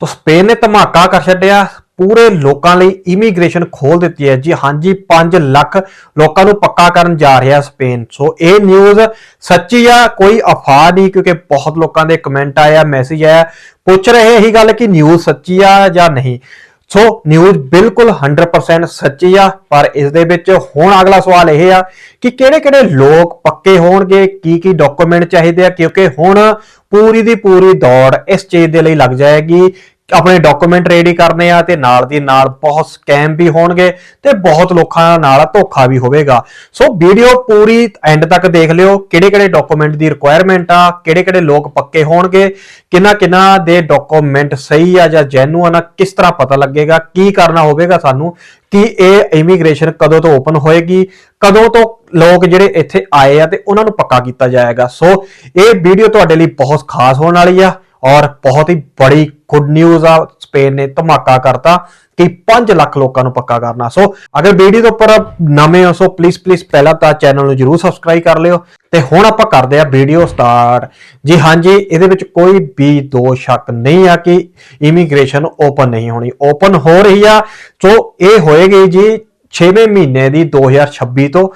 ਤਾਂ ਸਪੇਨ ਨੇ ਧਮਾਕਾ ਕਰ ਛੱਡਿਆ। ਪੂਰੇ ਲੋਕਾਂ ਲਈ ਇਮੀਗ੍ਰੇਸ਼ਨ ਖੋਲ ਦਿੱਤੀ ਹੈ ਜੀ। ਹਾਂਜੀ 5 ਲੱਖ ਲੋਕਾਂ ਨੂੰ ਪੱਕਾ ਕਰਨ ਜਾ ਰਿਹਾ ਸਪੇਨ। ਸੋ ਇਹ ਨਿਊਜ਼ ਸੱਚੀ ਆ, ਕੋਈ ਅਫਵਾਹ ਨਹੀਂ, ਕਿਉਂਕਿ ਬਹੁਤ ਲੋਕਾਂ ਦੇ ਕਮੈਂਟ ਆਇਆ ਮੈਸੇਜ ਆਇਆ। ਪੁੱਛ ਰਹੇ ਇਹੀ ਗੱਲ ਕਿ ਨਿਊਜ਼ ਸੱਚੀ ਆ ਜਾਂ ਨਹੀਂ? ਸੋ ਨਿਊਜ਼ ਬਿਲਕੁਲ 100% ਸੱਚੀ ਆ, ਪਰ ਇਸ ਦੇ ਵਿੱਚ ਹੁਣ ਅਗਲਾ ਸਵਾਲ ਇਹ ਆ ਕਿ ਕਿਹੜੇ-ਕਿਹੜੇ ਲੋਕ ਪੱਕੇ ਹੋਣਗੇ ਕੀ ਕੀ ਡਾਕੂਮੈਂਟ ਚਾਹੀਦੇ ਆ, ਕਿਉਂਕਿ ਹੁਣ ਪੂਰੀ ਦੀ ਪੂਰੀ ਦੌੜ ਇਸ ਚੀਜ਼ ਦੇ ਲਈ ਲੱਗ ਜਾਏਗੀ ਆਪਣੇ ਡਾਕੂਮੈਂਟ ਰੈਡੀ ਕਰਨੇ ਆ ਤੇ ਨਾਲ ਦੀ ਨਾਲ ਬਹੁਤ ਸਕੈਮ ਵੀ ਹੋਣਗੇ ਤੇ ਬਹੁਤ ਲੋਕਾਂ ਨਾਲ ਧੋਖਾ ਵੀ ਹੋਵੇਗਾ। ਸੋ ਵੀਡੀਓ ਪੂਰੀ ਐਂਡ ਤੱਕ ਦੇਖ ਲਿਓ, ਕਿਹੜੇ ਕਿਹੜੇ ਡਾਕੂਮੈਂਟ ਦੀ ਰਿਕੁਆਇਰਮੈਂਟ ਆ, ਕਿਹੜੇ ਕਿਹੜੇ ਲੋਕ ਪੱਕੇ ਹੋਣਗੇ, ਕਿੰਨਾ ਕਿੰਨਾ ਦੇ ਡਾਕੂਮੈਂਟ ਸਹੀ ਆ ਜਾਂ ਜੈਨੂਅਨ ਆ, ਕਿਸ ਤਰ੍ਹਾਂ ਪਤਾ ਲੱਗੇਗਾ, ਕੀ ਕਰਨਾ ਹੋਵੇਗਾ ਸਾਨੂੰ, ਕਿ ਇਹ ਇਮੀਗ੍ਰੇਸ਼ਨ ਕਦੋਂ ਤੋਂ ਓਪਨ ਹੋਏਗੀ, ਕਦੋਂ ਤੋਂ ਲੋਕ ਜਿਹੜੇ ਇੱਥੇ ਆਏ ਆ ਤੇ ਉਹਨਾਂ ਨੂੰ ਪੱਕਾ ਕੀਤਾ ਜਾਏਗਾ। ਸੋ ਇਹ ਵੀਡੀਓ ਤੁਹਾਡੇ ਲਈ ਬਹੁਤ ਖਾਸ ਹੋਣ ਵਾਲੀ ਆ। ਔਰ ਬਹੁਤ ਹੀ ਬੜੀ ਗੁੱਡ ਨਿਊਜ਼ ਆ, ਸਪੇਨ ਨੇ ਧਮਾਕਾ ਕਰਤਾ ਕਿ 5 ਲੱਖ ਲੋਕਾਂ ਨੂੰ ਪੱਕਾ ਕਰਨਾ। ਸੋ ਅਗਰ ਵੀਡੀਓ ਦੇ ਉੱਪਰ ਨਵੇਂ ਹੋ, ਸੋ ਪਲੀਜ਼ ਪਲੀਜ਼ ਪਹਿਲਾਂ ਤਾਂ ਚੈਨਲ ਨੂੰ ਜਰੂਰ ਸਬਸਕ੍ਰਾਈਬ ਕਰ ਲਿਓ। ਤੇ ਹੁਣ ਆਪਾਂ ਕਰਦੇ ਆ ਵੀਡੀਓ ਸਟਾਰਟ ਜੀ ਹਾਂਜੀ, ਇਹਦੇ ਵਿੱਚ ਕੋਈ ਵੀ ਦੋ ਸ਼ੱਕ ਨਹੀਂ ਆ ਕਿ ਇਮੀਗ੍ਰੇਸ਼ਨ ਓਪਨ ਨਹੀਂ ਹੋਣੀ। ਓਪਨ ਹੋ ਰਹੀ ਆ। ਸੋ ਇਹ ਹੋਏਗੀ ਜੀ 6ਵੇਂ ਮਹੀਨੇ ਦੀ 2026 ਤੋਂ।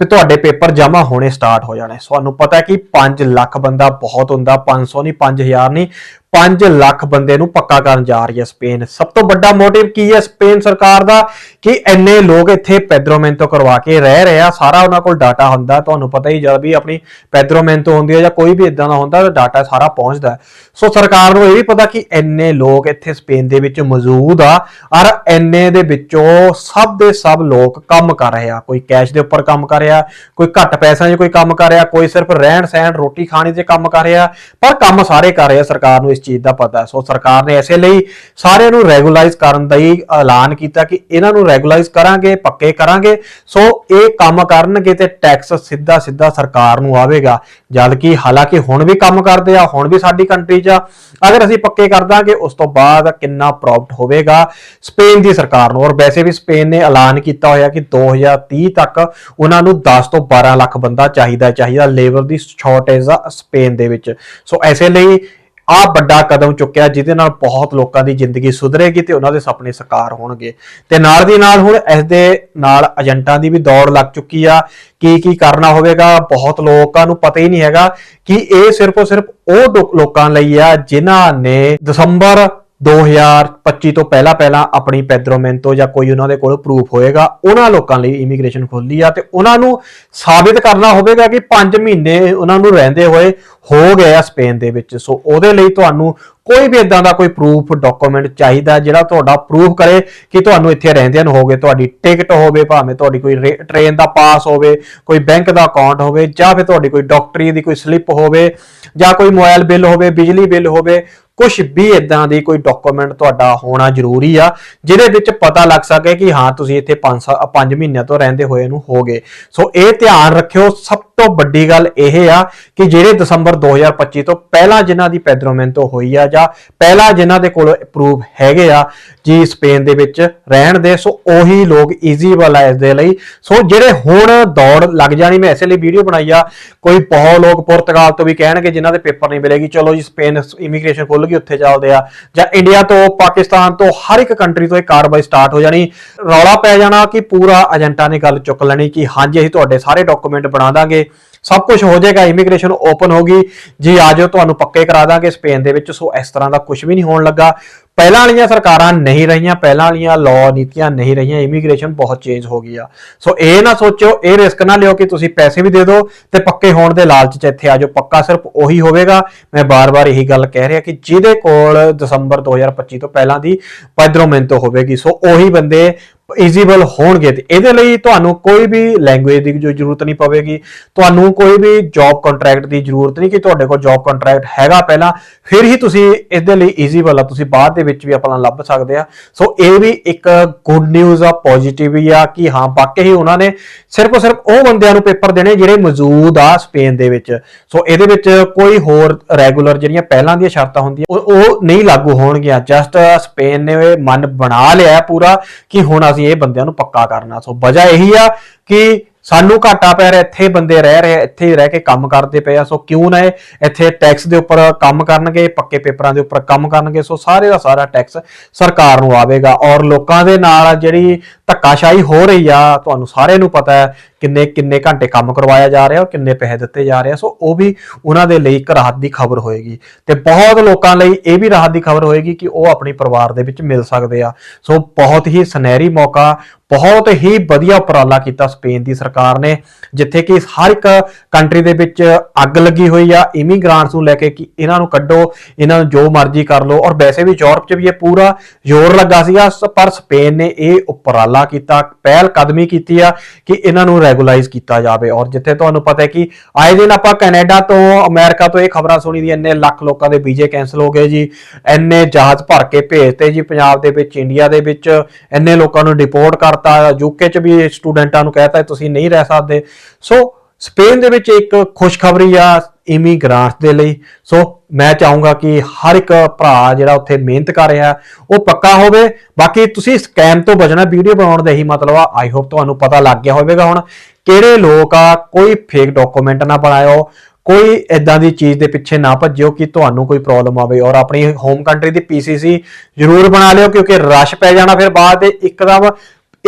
ਤੇ ਤੁਹਾਡੇ ਪੇਪਰ ਜਮ੍ਹਾਂ ਹੋਣੇ ਸਟਾਰਟ ਹੋ ਜਾਣੇ। ਤੁਹਾਨੂੰ ਪਤਾ ਕਿ 5 ਲੱਖ ਬੰਦਾ ਬਹੁਤ ਹੁੰਦਾ 500 ਨਹੀਂ 5000 ਨਹੀਂ 5 ਲੱਖ ਬੰਦੇ ਨੂੰ ਪੱਕਾ ਕਰਨ ਜਾ ਰਹੀ ਹੈ ਸਪੇਨ। ਸਭ ਤੋਂ ਵੱਡਾ ਮੋਟਿਵ ਕੀ ਹੈ ਸਪੇਨ ਸਰਕਾਰ ਦਾ? ਕਿ ਇੰਨੇ ਲੋਕ ਇੱਥੇ ਪੈਦਰੋਮੈਂਟੋ ਕਰਵਾ ਕੇ ਰਹਿ ਰਹੇ ਆ। ਸਾਰਾ ਉਹਨਾਂ ਕੋਲ ਡਾਟਾ ਹੁੰਦਾ। ਤੁਹਾਨੂੰ ਪਤਾ ਹੀ ਜਦ ਵੀ ਆਪਣੀ ਪੈਦਰੋਮੈਂਟੋ ਹੁੰਦੀ ਹੈ ਜਾਂ ਕੋਈ ਵੀ ਇਦਾਂ ਦਾ ਹੁੰਦਾ, ਤਾਂ ਡਾਟਾ ਸਾਰਾ ਪਹੁੰਚਦਾ ਸੋ ਸਰਕਾਰ ਨੂੰ ਇਹ ਵੀ ਪਤਾ ਕਿ ਇੰਨੇ ਲੋਕ ਇੱਥੇ ਸਪੇਨ ਦੇ ਵਿੱਚ ਮੌਜੂਦ ਆ ਔਰ ਇੰਨੇ ਦੇ ਵਿੱਚੋਂ ਸਭ ਦੇ ਸਭ ਲੋਕ ਕੰਮ ਕਰ ਰਹੇ ਆ। ਕੋਈ ਕੈਸ਼ ਦੇ ਉੱਪਰ ਕੰਮ ਕਰ ਰਿਹਾ, ਕੋਈ ਘੱਟ ਪੈਸਿਆਂ 'ਚ ਕੋਈ ਕੰਮ ਕਰ ਰਿਹਾ, ਕੋਈ ਸਿਰਫ ਰਹਿਣ ਸਹਿਣ ਰੋਟੀ ਖਾਣੇ 'ਚ ਕੰਮ ਕਰ ਰਿਹਾ, ਪਰ ਕੰਮ ਸਾਰੇ ਕਰ ਰਹੇ ਆ ਸਰਕਾਰ ਨੂੰ। ਇਸ ਚੀਜ਼ ਦਾ ਪਤਾ ਹੈ। ਸੋ ਸਰਕਾਰ ਨੇ ਇਸੇ ਲਈ ਸਾਰਿਆਂ ਨੂੰ ਰੈਗੂਲਾਈਜ਼ ਕਰਨ ਦਾ ਹੀ ਐਲਾਨ ਕੀਤਾ ਕਿ ਇਹਨਾਂ ਨੂੰ ਰੈਗੂਲਾਈਜ਼ ਕਰਾਂਗੇ, ਪੱਕੇ ਕਰਾਂਗੇ। ਸੋ ਇਹ ਕੰਮ ਕਰਨਗੇ ਤੇ ਟੈਕਸ ਸਿੱਧਾ ਸਿੱਧਾ ਸਰਕਾਰ ਨੂੰ ਆਵੇਗਾ। ਜਦ ਕਿ ਹਾਲਾਂਕਿ ਹੁਣ ਵੀ ਕੰਮ ਕਰਦੇ ਆ, ਹੁਣ ਵੀ ਸਾਡੀ ਕੰਟਰੀ 'ਚ ਆ। ਅਗਰ ਅਸੀਂ ਪੱਕੇ ਕਰ ਦਾਂਗੇ, ਉਸ ਤੋਂ ਬਾਅਦ ਕਿੰਨਾ ਪ੍ਰੋਫਿਟ ਹੋਵੇਗਾ? ਸਪੇਨ ਦੀ ਸਰਕਾਰ ਨੂੰ। ਔਰ ਵੈਸੇ ਵੀ ਸਪੇਨ ਨੇ ਐਲਾਨ ਕੀਤਾ ਹੋਇਆ ਕਿ 2030 ਤੱਕ ਉਹਨਾਂ ਨੂੰ 10 ਤੋਂ 12 ਲੱਖ ਬੰਦਾ ਚਾਹੀਦਾ ਚਾਹੀਦਾ ਲੇਬਰ ਦੀ ਸ਼ਾਰਟੇਜ ਆ ਸਪੇਨ ਦੇ ਵਿੱਚ। ਸੋ ਐਸੇ ਲਈ ਆ ਵੱਡਾ ਕਦਮ ਚੁੱਕਿਆ ਜਿਹਦੇ ਨਾਲ ਬਹੁਤ ਲੋਕਾਂ ਦੀ ਜ਼ਿੰਦਗੀ ਸੁਧਰੇਗੀ ਤੇ ਉਹਨਾਂ ਦੇ ਸੁਪਨੇ ਸਾਕਾਰ ਹੋਣਗੇ। ਤੇ ਨਾਲ ਦੀ ਨਾਲ ਹੁਣ ਇਸ ਦੇ ਨਾਲ ਏਜੰਟਾਂ ਦੀ ਵੀ ਦੌੜ ਲੱਗ ਚੁੱਕੀ ਆ। ਕੀ ਕੀ ਕਰਨਾ ਹੋਵੇਗਾ, ਬਹੁਤ ਲੋਕਾਂ ਨੂੰ ਪਤਾ ਹੀ ਨਹੀਂ ਹੈਗਾ ਕਿ ਇਹ ਸਿਰਫ ਔਰ ਸਿਰਫ ਉਹ ਲੋਕਾਂ ਲਈ ਆ ਜਿਨ੍ਹਾਂ ਨੇ ਦਸੰਬਰ 2025 ਤੋਂ ਪਹਿਲਾਂ ਪਹਿਲਾਂ ਆਪਣੀ ਪੈਦਰੋਮੈਂਟੋ ਜਾਂ ਕੋਈ ਉਹਨਾਂ ਦੇ ਕੋਲ ਪ੍ਰੂਫ ਹੋਏਗਾ, ਉਹਨਾਂ ਲੋਕਾਂ ਲਈ ਇਮੀਗ੍ਰੇਸ਼ਨ ਖੁੱਲੀ ਆ ਤੇ ਉਹਨਾਂ ਨੂੰ ਸਾਬਿਤ ਕਰਨਾ ਹੋਵੇਗਾ ਕਿ 5 ਮਹੀਨੇ ਉਹਨਾਂ ਨੂੰ ਰਹਿੰਦੇ ਹੋਏ ਹੋ ਗਿਆ ਸਪੇਨ ਦੇ ਵਿੱਚ। ਸੋ ਉਹਦੇ ਲਈ ਤੁਹਾਨੂੰ ਕੋਈ ਵੀ ਇਦਾਂ ਦਾ ਕੋਈ ਪ੍ਰੂਫ ਡਾਕੂਮੈਂਟ ਚਾਹੀਦਾ ਜਿਹੜਾ ਤੁਹਾਡਾ ਪ੍ਰੂਫ ਕਰੇ ਕਿ ਤੁਹਾਨੂੰ ਇੱਥੇ ਰਹਿੰਦਿਆਂ ਨੂੰ ਹੋਗੇ ਤੁਹਾਡੀ ਟਿਕਟ ਹੋਵੇ, ਭਾਵੇਂ ਤੁਹਾਡੀ ਕੋਈ ਟ੍ਰੇਨ ਦਾ ਪਾਸ ਹੋਵੇ, ਕੋਈ ਬੈਂਕ ਦਾ ਅਕਾਊਂਟ ਹੋਵੇ, ਜਾਂ ਫਿਰ ਤੁਹਾਡੀ ਕੋਈ ਡਾਕਟਰੀ ਦੀ ਕੋਈ ਸਲਿੱਪ ਹੋਵੇ, ਜਾਂ ਕੋਈ ਮੋਬਾਈਲ ਬਿੱਲ ਹੋਵੇ, ਬਿਜਲੀ ਬਿੱਲ ਹੋਵੇ ਕੁਝ ਵੀ ਇਦਾਂ ਦੀ ਕੋਈ ਡਾਕੂਮੈਂਟ ਤੁਹਾਡਾ ਹੋਣਾ ਜ਼ਰੂਰੀ ਆ, ਜਿਹਦੇ ਵਿੱਚ ਪਤਾ ਲੱਗ ਸਕੇ ਕਿ ਹਾਂ, ਤੁਸੀਂ ਇੱਥੇ 5 5 ਮਹੀਨਿਆਂ ਤੋਂ ਰਹਿੰਦੇ ਹੋਏ ਨੂੰ ਹੋਗੇ ਸੋ ਇਹ ਧਿਆਨ ਰੱਖਿਓ, ਸਭ ਤੋਂ ਵੱਡੀ ਗੱਲ ਇਹ ਆ ਕਿ ਜਿਹੜੇ ਦਸੰਬਰ 2025 ਤੋਂ ਪਹਿਲਾਂ ਜਿਨ੍ਹਾਂ ਦੀ ਪੈਦਰੋਮੈਂਟੋ ਹੋਈ ਆ ਜਾਂ ਪਹਿਲਾਂ ਜਿਨ੍ਹਾਂ ਦੇ ਕੋਲ ਪ੍ਰੂਫ ਹੈਗੇ ਆ, ਜੀ ਸਪੇਨ ਦੇ ਵਿੱਚ ਰਹਿਣ ਦੇ, ਸੋ ਉਹੀ ਲੋਕ ਈਜ਼ੀਬਲ ਆ ਇਸ ਦੇ ਲਈ। ਸੋ ਜਿਹੜੇ ਹੁਣ ਦੌੜ ਲੱਗ ਜਾਣੀ, ਮੈਂ ਇਸੇ ਲਈ ਵੀਡੀਓ ਬਣਾਈ ਆ। ਕੋਈ ਬਹੁਤ ਲੋਕ ਪੁਰਤਗਾਲ ਤੋਂ ਵੀ ਕਹਿਣਗੇ, ਜਿਨ੍ਹਾਂ ਦੇ ਪੇਪਰ ਨਹੀਂ ਮਿਲੇਗੀ, ਚਲੋ ਜੀ ਸਪੇਨ ਇਮੀਗ੍ਰੇਸ਼ਨ ਖੁੱਲ ਗਈ, ਉੱਥੇ ਚੱਲਦੇ ਆ। ਜਾਂ ਇੰਡੀਆ ਤੋਂ, ਪਾਕਿਸਤਾਨ ਤੋਂ, ਹਰ ਇੱਕ ਕੰਟਰੀ ਤੋਂ ਇਹ ਕਾਰਵਾਈ ਸਟਾਰਟ ਹੋ ਜਾਣੀ। ਰੌਲਾ ਪੈ ਜਾਣਾ ਕਿ ਪੂਰਾ ਏਜੰਟਾਂ ਨੇ ਗੱਲ ਚੁੱਕ ਲੈਣੀ ਕਿ ਹਾਂਜੀ, ਅਸੀਂ ਤੁਹਾਡੇ ਸਾਰੇ ਡਾਕੂਮੈਂਟ ਬਣਾ ਦਾਂਗੇ। ਸਭ ਕੁਝ ਹੋ ਜਾਏਗਾ ਇਮੀਗ੍ਰੇਸ਼ਨ ਓਪਨ ਹੋਗੀ ਜੀ ਆ ਜਾਓ, ਤੁਹਾਨੂੰ ਪੱਕੇ ਕਰਾ ਦਾਂਗੇ ਸਪੇਨ ਦੇ ਵਿੱਚ। ਸੋ ਇਸ ਤਰ੍ਹਾਂ ਦਾ ਕੁਝ ਵੀ ਨਹੀਂ ਹੋਣ ਲੱਗਾ। ਪਹਿਲਾਂ ਵਾਲੀਆਂ ਸਰਕਾਰਾਂ ਨਹੀਂ ਰਹੀਆਂ, ਪਹਿਲਾਂ ਵਾਲੀਆਂ ਲਾਅ ਨੀਤੀਆਂ ਨਹੀਂ ਰਹੀਆਂ ਇਮੀਗ੍ਰੇਸ਼ਨ ਬਹੁਤ ਚੇਂਜ ਹੋ ਗਈ ਆ। ਸੋ ਇਹ ਨਾ ਸੋਚੋ, ਇਹ ਰਿਸਕ ਨਾ ਲਿਓ ਕਿ ਤੁਸੀਂ ਪੈਸੇ ਵੀ ਦੇ ਦਿਓ ਤੇ ਪੱਕੇ ਹੋਣ ਦੇ ਲਾਲਚ 'ਚ ਇੱਥੇ ਆ ਜਾਓ। ਪੱਕਾ ਸਿਰਫ ਉਹੀ ਹੋਵੇਗਾ। ਮੈਂ ਬਾਰ-ਬਾਰ ਇਹੀ ਗੱਲ ਕਹਿ ਰਿਹਾ ਕਿ ਜਿਹਦੇ ਕੋਲ ਦਸੰਬਰ 2025 ਤੋਂ ਪਹਿਲਾਂ ਦੀ ਪੈਦਰੋਮੈਂਟੋ ਹੋਵੇਗੀ, ਸੋ ਉਹੀ ਬੰਦੇ ਈਜ਼ੀਬਲ ਹੋਣਗੇ ਤੇ ਇਹਦੇ ਲਈ ਤੁਹਾਨੂੰ ਕੋਈ ਵੀ ਲੈਂਗੁਏਜ ਦੀ ਜੋ ਜ਼ਰੂਰਤ ਨਹੀਂ ਪਵੇਗੀ। ਤੁਹਾਨੂੰ ਕੋਈ ਵੀ ਜੌਬ ਕੰਟਰੈਕਟ ਦੀ ਜ਼ਰੂਰਤ ਨਹੀਂ ਕਿ ਤੁਹਾਡੇ ਕੋਲ ਜੌਬ ਕੰਟਰੈਕਟ ਹੈਗਾ ਪਹਿਲਾਂ, ਫਿਰ ਹੀ ਤੁਸੀਂ ਇਸ ਦੇ ਲਈ ਇਜ਼ੀਬਲ ਆ, ਤੁਸੀਂ ਬਾਅਦ ਦੇ ਵਿੱਚ ਵੀ ਆਪਣਾ ਲੱਭ ਸਕਦੇ ਆ। ਸੋ ਇਹ ਵੀ ਇੱਕ ਗੁੱਡ ਨਿਊਜ਼ ਆ ਪੋਜ਼ਿਟਿਵ ਹੀ ਆ ਕਿ ਹਾਂ, ਵਾਕਈ ਹੀ ਉਹਨਾਂ ਨੇ ਸਿਰਫ ਔਰ ਸਿਰਫ ਉਹ ਬੰਦਿਆਂ ਨੂੰ ਪੇਪਰ ਦੇਣੇ ਜਿਹੜੇ ਮੌਜੂਦ ਆ ਸਪੇਨ ਦੇ ਵਿੱਚ। ਸੋ ਇਹਦੇ ਵਿੱਚ ਕੋਈ ਹੋਰ ਰੈਗੂਲਰ ਜਿਹੜੀਆਂ ਪਹਿਲਾਂ ਦੀਆਂ ਸ਼ਰਤਾਂ ਹੁੰਦੀਆਂ, ਉਹ ਉਹ ਨਹੀਂ ਲਾਗੂ ਹੋਣਗੀਆਂ। ਜਸਟ ਸਪੇਨ ਨੇ ਇਹ ਮਨ ਬਣਾ ਲਿਆ ਪੂਰਾ ਕਿ ਹੁਣ ਅਸੀਂ ਇਹ ਬੰਦਿਆਂ ਨੂੰ ਪੱਕਾ ਕਰਨਾ। ਸੋ ਵਜ੍ਹਾ ਇਹੀ ਆ ਕਿ ਸਾਨੂੰ ਘਾਟਾ ਪੈ ਰਿਹਾ, ਇੱਥੇ ਬੰਦੇ ਰਹਿ ਰਹੇ, ਇੱਥੇ ਰਹਿ ਕੇ ਕੰਮ ਕਰਦੇ ਪਏ ਆ। ਸੋ ਕਿਉਂ ਨਾ ਇਹ ਇੱਥੇ ਟੈਕਸ ਦੇ ਉੱਪਰ ਕੰਮ ਕਰਨਗੇ, ਪੱਕੇ ਪੇਪਰਾਂ ਦੇ ਉੱਪਰ ਕੰਮ ਕਰਨਗੇ। ਸੋ ਸਾਰੇ ਦਾ ਸਾਰਾ ਟੈਕਸ ਸਰਕਾਰ ਨੂੰ ਆਵੇਗਾ ਔਰ ਲੋਕਾਂ ਦੇ ਨਾਲ ਜਿਹੜੀ ਧੱਕਾਸ਼ਾਹੀ ਹੋ ਰਹੀ ਆ, ਤੁਹਾਨੂੰ ਸਾਰਿਆਂ ਨੂੰ ਪਤਾ ਹੈ ਕਿੰਨੇ ਕਿੰਨੇ ਘੰਟੇ ਕੰਮ ਕਰਵਾਇਆ ਜਾ ਰਿਹਾ ਔਰ ਕਿੰਨੇ ਪੈਸੇ ਦਿੱਤੇ ਜਾ ਰਹੇ ਆ। ਸੋ ਉਹ ਵੀ ਉਹਨਾਂ ਦੇ ਲਈ ਇੱਕ ਰਾਹਤ ਦੀ ਖਬਰ ਹੋਏਗੀ ਤੇ ਬਹੁਤ ਲੋਕਾਂ ਲਈ ਇਹ ਵੀ ਰਾਹਤ ਦੀ ਖਬਰ ਹੋਏਗੀ ਕਿ ਉਹ ਆਪਣੀ ਪਰਿਵਾਰ ਦੇ ਵਿੱਚ ਮਿਲ ਸਕਦੇ ਆ। ਸੋ ਬਹੁਤ ਹੀ ਸੁਨਹਿਰੀ ਮੌਕਾ, ਬਹੁਤ ਹੀ ਵਧੀਆ ਉਪਰਾਲਾ ਕੀਤਾ ਸਪੇਨ ਦੀ ਸਰਕਾਰ ਨੇ, ਜਿੱਥੇ ਕਿ ਹਰ ਇੱਕ ਕੰਟਰੀ ਦੇ ਵਿੱਚ ਅੱਗ ਲੱਗੀ ਹੋਈ ਆ। ਇਮੀਗ੍ਰਾਂਟਸ ਨੂੰ ਲੈ ਕੇ ਕਿ ਇਹਨਾਂ ਨੂੰ ਕੱਢੋ, ਇਹਨਾਂ ਨੂੰ ਜੋ ਮਰਜ਼ੀ ਕਰ ਲਓ। ਔਰ ਵੈਸੇ ਵੀ ਯੂਰਪ 'ਚ ਵੀ ਇਹ ਪੂਰਾ ਜ਼ੋਰ ਲੱਗਾ ਸੀਗਾ ਸ- ਪਰ ਸਪੇਨ ਨੇ ਇਹ ਉਪਰਾਲਾ ਕੀਤਾ, ਪਹਿਲ ਕਦਮੀ ਕੀਤੀ ਆ ਕਿ ਇਹਨਾਂ ਨੂੰ ਰੈਗੂਲਾਈਜ਼ ਕੀਤਾ ਜਾਵੇ। ਔਰ ਜਿੱਥੇ ਤੁਹਾਨੂੰ ਪਤਾ ਹੈ ਕਿ ਆਏ ਦਿਨ ਆਪਾਂ ਕੈਨੇਡਾ ਤੋਂ, ਅਮਰੀਕਾ ਤੋਂ ਇਹ ਖਬਰਾਂ ਸੁਣੀ ਦੀ ਇੰਨੇ ਲੱਖ ਲੋਕਾਂ ਦੇ ਵੀਜ਼ੇ ਕੈਨਸਲ ਹੋ ਗਏ ਜੀ, ਇੰਨੇ ਜਹਾਜ਼ ਭਰ ਕੇ ਭੇਜਤੇ ਜੀ ਪੰਜਾਬ ਦੇ ਵਿੱਚ ਇੰਡੀਆ ਦੇ ਵਿੱਚ, ਇੰਨੇ ਲੋਕਾਂ ਨੂੰ ਡਿਪੋਰਟ ਕਰਤਾ ਯੂਕੇ 'ਚ ਵੀ ਸਟੂਡੈਂਟਾਂ ਨੂੰ ਕਹਿਤਾ, ਤੁਸੀਂ ਨਹੀਂ ਰਹਿ ਸਕਦੇ। ਸੋ ਸਪੇਨ ਦੇ ਵਿੱਚ ਇੱਕ ਖੁਸ਼ਖਬਰੀ ਆ ਇਮੀਗ੍ਰਾਂਟਸ ਦੇ ਲਈ। ਸੋ ਮੈਂ ਚਾਹੂੰਗਾ ਕਿ ਹਰ ਇੱਕ ਭਰਾ ਜਿਹੜਾ ਉੱਥੇ ਮਿਹਨਤ ਕਰ ਰਿਹਾ, ਉਹ ਪੱਕਾ ਹੋਵੇ। ਬਾਕੀ ਤੁਸੀਂ ਸਕੈਮ ਤੋਂ ਬਚਣਾ, ਵੀਡੀਓ ਬਣਾਉਣ ਦਾ ਹੀ ਮਤਲਬ ਆ। ਆਈ ਹੋਪ ਤੁਹਾਨੂੰ ਪਤਾ ਲੱਗ ਗਿਆ ਹੋਵੇਗਾ ਹੁਣ ਕਿਹੜੇ ਲੋਕ ਆ, ਕੋਈ ਫੇਕ ਡਾਕੂਮੈਂਟ ਨਾ ਬਣਾਇਓ, ਕੋਈ ਇਦਾਂ ਦੀ ਚੀਜ਼ ਦੇ ਪਿੱਛੇ ਨਾ ਭੱਜਿਓ ਕਿ ਤੁਹਾਨੂੰ ਕੋਈ ਪ੍ਰੋਬਲਮ ਆਵੇ। ਔਰ ਆਪਣੀ ਹੋਮ ਕੰਟਰੀ ਦੀ ਪੀਸੀਸੀ ਜ਼ਰੂਰ ਬਣਾ ਲਿਓ, ਕਿਉਂਕਿ ਰਸ਼ ਪੈ ਜਾਣਾ ਫਿਰ ਬਾਅਦ ਦੇ ਇੱਕਦਮ।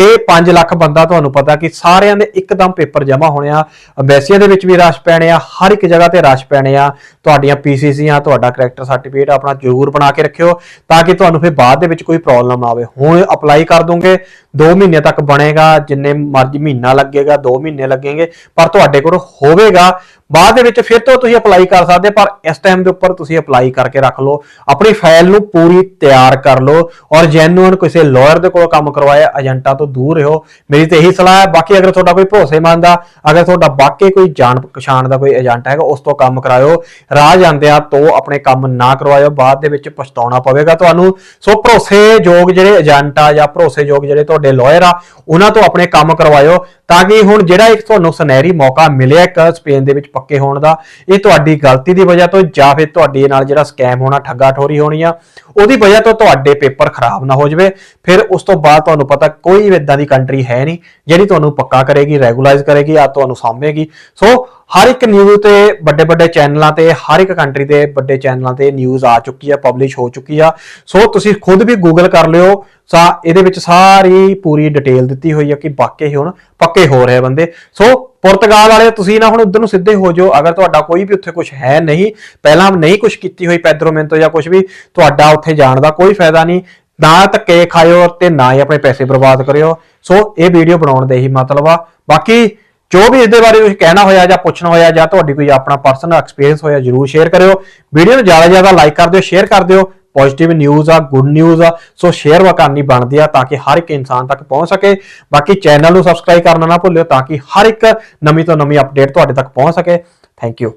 ਇਹ 5 ਲੱਖ ਬੰਦਾ ਤੁਹਾਨੂੰ ਪਤਾ ਕਿ ਸਾਰਿਆਂ ਦੇ ਇੱਕਦਮ ਪੇਪਰ ਜਮ੍ਹਾਂ ਹੋਣੇ ਆ। ਅੰਬੈਸੀਆਂ ਦੇ ਵਿੱਚ ਵੀ ਰਸ਼ ਪੈਣੇ ਆ, ਹਰ ਇੱਕ ਜਗ੍ਹਾ ਤੇ ਰਸ਼ ਪੈਣੇ ਆ। ਤੁਹਾਡੀਆਂ ਪੀਸੀਸੀਆਂ, ਤੁਹਾਡਾ ਕਰੈਕਟਰ ਸਰਟੀਫਿਕੇਟ ਆਪਣਾ ਜ਼ਰੂਰ ਬਣਾ ਕੇ ਰੱਖਿਓ ਤਾਂ ਕਿ ਤੁਹਾਨੂੰ ਫਿਰ ਬਾਅਦ ਦੇ ਵਿੱਚ ਕੋਈ ਪ੍ਰੋਬਲਮ ਨਾ ਆਵੇ। ਹੁਣ ਅਪਲਾਈ ਕਰ ਦੋਗੇ 2 ਮਹੀਨੇ ਤੱਕ ਬਣੇਗਾ, ਜਿੰਨੇ ਮਰਜ਼ੀ ਮਹੀਨਾ ਲੱਗੇਗਾ 2 ਮਹੀਨੇ ਲੱਗेंगे ਪਰ ਤੁਹਾਡੇ ਕੋਲ ਹੋਵੇਗਾ। ਬਾਅਦ ਦੇ ਵਿੱਚ ਫਿਰ ਤੋਂ ਤੁਸੀਂ ਅਪਲਾਈ ਕਰ ਸਕਦੇ ਪਰ ਇਸ ਟਾਈਮ ਦੇ ਉੱਪਰ ਤੁਸੀਂ ਅਪਲਾਈ ਕਰਕੇ ਰੱਖ ਲਓ। ਆਪਣੀ ਫਾਈਲ ਨੂੰ ਪੂਰੀ ਤਿਆਰ ਕਰ ਲਓ ਔਰ ਜੈਨੂਅਨ ਕਿਸੇ ਲਾਇਰ ਦੇ ਕੋਲ ਕੰਮ ਕਰਵਾਇਆ ਏਜੰਟਾਂ ਤੋਂ ਦੂਰ ਰਹੋ। ਮੇਰੀ ਤੇ ਇਹੀ ਸਲਾਹ ਹੈ, ਬਾਕੀ ਅਗਰ ਤੁਹਾਡਾ ਕੋਈ ਭਰੋਸੇਮੰਦ ਆ, ਅਗਰ ਤੁਹਾਡਾ ਵਾਕਈ ਕੋਈ ਜਾਣ ਪਛਾਣ ਦਾ ਕੋਈ ਏਜੰਟ ਹੈਗਾ, ਉਸ ਤੋਂ ਕੰਮ ਕਰਾਇਓ। ਰਾਹ ਜਾਂਦਿਆਂ ਤੋਂ ਆਪਣੇ ਕੰਮ ਨਾ ਕਰਵਾਇਓ, ਬਾਅਦ ਦੇ ਵਿੱਚ ਪਛਤਾਉਣਾ ਪਵੇਗਾ ਤੁਹਾਨੂੰ। ਸੋ ਭਰੋਸੇਯੋਗ ਜਿਹੜੇ ਏਜੰਟ ਆ ਜਾਂ ਭਰੋਸੇਯੋਗ ਜਿਹੜੇ ਤੁਹਾਡੇ ਲਾਇਰ ਆ, ਉਹਨਾਂ ਤੋਂ ਆਪਣੇ ਕੰਮ ਕਰਵਾਇਓ, ਤਾਂ ਕਿ ਹੁਣ ਜਿਹੜਾ ਇੱਕ ਤੁਹਾਨੂੰ ਸੁਨਹਿਰੀ ਮੌਕਾ ਮਿਲਿਆ ਇੱਕ ਸਪੇਨ ਦੇ ਵਿੱਚ ਪੱਕੇ ਹੋਣ ਦਾ। ਇਹ ਤੁਹਾਡੀ ਗਲਤੀ ਦੀ ਵਜ੍ਹਾ ਤੋਂ ਜਾਂ ਫਿਰ ਤੁਹਾਡੇ ਨਾਲ ਜਿਹੜਾ ਸਕੈਮ ਹੋਣਾ, ਠੱਗਾ ਠੋਰੀ ਹੋਣੀ ਆ, ਉਹਦੀ ਵਜ੍ਹਾ ਤੋਂ ਤੁਹਾਡੇ ਪੇਪਰ ਖਰਾਬ ਨਾ ਹੋ ਜਾਵੇ। ਫਿਰ ਉਸ ਤੋਂ ਬਾਅਦ ਤੁਹਾਨੂੰ ਪਤਾ ਕੋਈ ਇਦਾਂ ਦੀ ਕੰਟਰੀ ਹੈ ਨਹੀਂ, ਜਿਹੜੀ ਤੁਹਾਨੂੰ ਪੱਕਾ ਕਰੇਗੀ ਰੈਗੂਲਾਈਜ਼ ਕਰੇਗੀ, ਆ ਤੁਹਾਨੂੰ ਸਾਂਭੇਗੀ। ਸੋ ਹਰ ਇੱਕ ਨਿਊਜ਼ ਤੇ ਵੱਡੇ ਵੱਡੇ ਚੈਨਲਾਂ ਤੇ, ਹਰ ਇੱਕ ਕੰਟਰੀ ਦੇ ਵੱਡੇ ਚੈਨਲਾਂ ਤੇ ਨਿਊਜ਼ ਆ ਚੁੱਕੀ ਆ ਪਬਲਿਸ਼ ਹੋ ਚੁੱਕੀ ਆ। ਸੋ ਤੁਸੀਂ ਖੁਦ ਵੀ ਗੂਗਲ ਕਰ ਲਿਓ। ਸਾ, ਇਹਦੇ ਵਿੱਚ ਸਾਰੀ ਪੂਰੀ ਡਿਟੇਲ ਦਿੱਤੀ ਹੋਈ ਆ ਕਿ ਵਾਕਈ ਹੀ ਹੁਣ ਪੱਕੇ ਹੋ ਰਹੇ ਬੰਦੇ। ਸੋ ਪੁਰਤਗਾਲ ਵਾਲੇ, ਤੁਸੀਂ ਨਾ ਹੁਣ ਉਧਰ ਨੂੰ ਸਿੱਧੇ ਹੋ ਜਾਓ। ਅਗਰ ਤੁਹਾਡਾ ਕੋਈ ਵੀ ਉੱਥੇ ਕੁਝ ਹੈ ਨਹੀਂ, ਪਹਿਲਾਂ ਨਹੀਂ ਕੁਝ ਕੀਤੀ ਹੋਈ ਪੈਦਰੋਮੈਂਟੋ ਜਾਂ ਕੁਝ ਵੀ, ਤੁਹਾਡਾ ਉੱਥੇ ਜਾਣ ਦਾ ਕੋਈ ਫਾਇਦਾ ਨਹੀਂ। ਨਾ ਧੱਕੇ ਖਾਇਓ ਤੇ ਨਾ ਹੀ ਆਪਣੇ ਪੈਸੇ ਬਰਬਾਦ ਕਰਿਓ। ਸੋ ਇਹ ਵੀਡੀਓ ਬਣਾਉਣ ਦੇ ਹੀ ਮਤਲਬ ਆ। ਬਾਕੀ ਜੋ ਵੀ ਇਸ ਦੇ ਬਾਰੇ ਤੁਸੀਂ ਕਹਿਣਾ ਹੋਇਆ ਜਾਂ ਪੁੱਛਣਾ ਹੋਇਆ ਜਾਂ ਤੁਹਾਡੀ ਕੋਈ ਆਪਣਾ ਪਰਸਨਲ ਐਕਸਪੀਰੀਅੰਸ ਹੋਇਆ, ਜਰੂਰ ਸ਼ੇਅਰ ਕਰਿਓ। ਵੀਡੀਓ ਨੂੰ ਜ਼ਿਆਦਾ ਜ਼ਿਆਦਾ ਲਾਈਕ ਕਰ ਦਿਓ ਸ਼ੇਅਰ ਕਰ ਦਿਓ। ਪੋਜ਼ਿਟਿਵ ਨਿਊਜ਼ ਆ ਗੁੱਡ ਨਿਊਜ਼ ਆ। ਸੋ ਸ਼ੇਅਰ ਵਾ ਬਣਦੀ ਆ ਤਾਂ ਕਿ ਹਰ ਇੱਕ ਇਨਸਾਨ ਤੱਕ ਪਹੁੰਚ ਸਕੇ। ਬਾਕੀ ਚੈਨਲ ਨੂੰ ਸਬਸਕ੍ਰਾਈਬ ਕਰਨਾ ਨਾ ਭੁੱਲਿਓ ਤਾਂ ਕਿ ਹਰ ਇੱਕ ਨਵੀਂ ਤੋਂ ਨਵੀਂ ਅਪਡੇਟ ਤੁਹਾਡੇ ਤੱਕ ਪਹੁੰਚ ਸਕੇ। Thank you